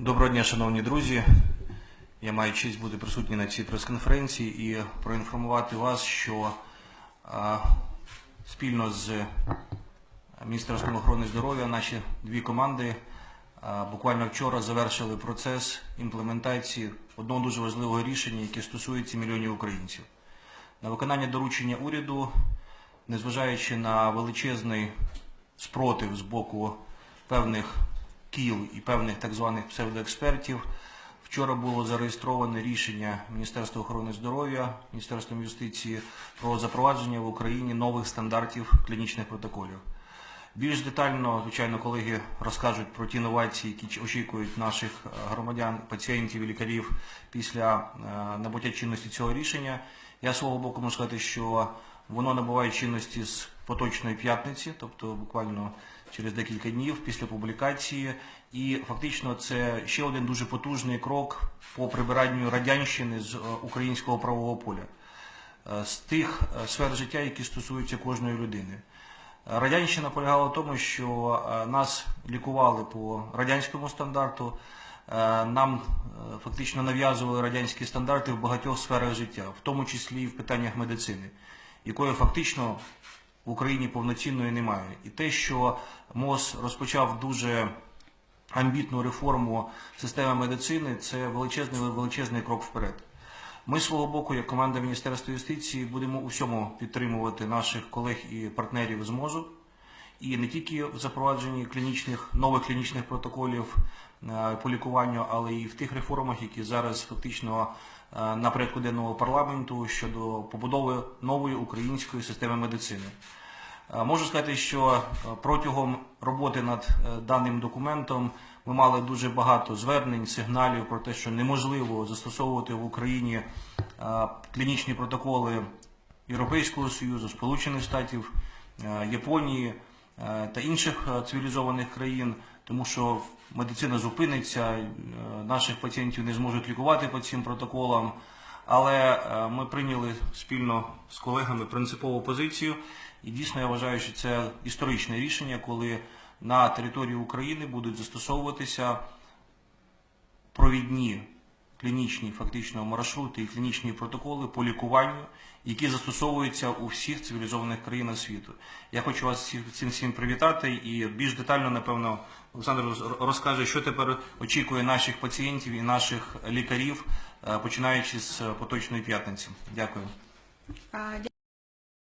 Доброго дня, шановні друзі. Я маю честь бути присутній на цій прес-конференції і проінформувати вас, що а, спільно з Міністерством охорони здоров'я наші дві команди а, буквально вчора завершили процес імплементації одного дуже важливого рішення, яке стосується мільйонів українців. На виконання доручення уряду, незважаючи на величезний спротив з боку певних кіл і певних так званих псевдоекспертів, вчора було зареєстроване рішення Міністерства охорони здоров'я, Міністерством юстиції про запровадження в Україні нових стандартів клінічних протоколів. Більш детально, звичайно, колеги розкажуть про ті новації, які очікують наших е, громадян, пацієнтів і лікарів після е, набуття чинності цього рішення. Я свого боку можу сказати, що воно набуває чинності з поточної п'ятниці, тобто буквально через декілька днів після публікації. І фактично це ще один дуже потужний крок по прибиранню радянщини з е, українського правового поля з тих сфер життя, які стосуються кожної людини. Радянщина полягала в тому, що е, нас лікували по радянському стандарту, е, нам е, фактично нав'язували радянські стандарти в багатьох сферах життя, в тому числі і в питаннях медицини, якої фактично в Україні повноцінної немає. І те, що МОЗ розпочав дуже амбітну реформу системи медицини, це величезний величезний крок вперед. Ми свого боку, як команда Міністерства юстиції, будемо у всьому підтримувати наших колег і партнерів з МОЗу. І не тільки в запровадженні клінічних нових клінічних протоколів е, по лікуванню, але і в тих реформах, які зараз фактично е, на порядку денного парламенту щодо побудови нової української системи медицини. Е, Можу сказати, що е, протягом роботи над е, даним документом ми мали дуже багато звернень, сигналів про те, що неможливо застосовувати в Україні клінічні протоколи Європейського Союзу, Сполучених Штатів, Японії та інших цивілізованих країн, тому що медицина зупиниться, наших пацієнтів не зможуть лікувати по цим протоколам. Але е, ми прийняли спільно з колегами принципову позицію, і дійсно я вважаю, що це історичне рішення, коли на території України будуть застосовуватися провідні клінічні фактично маршрути і клінічні протоколи по лікуванню, які застосовуються у всіх цивілізованих країнах світу. Я хочу вас цим всім привітати і більш детально, напевно, Олександр розкаже, що тепер очікує наших пацієнтів і наших лікарів, починаючи з поточної п'ятниці. Дякую.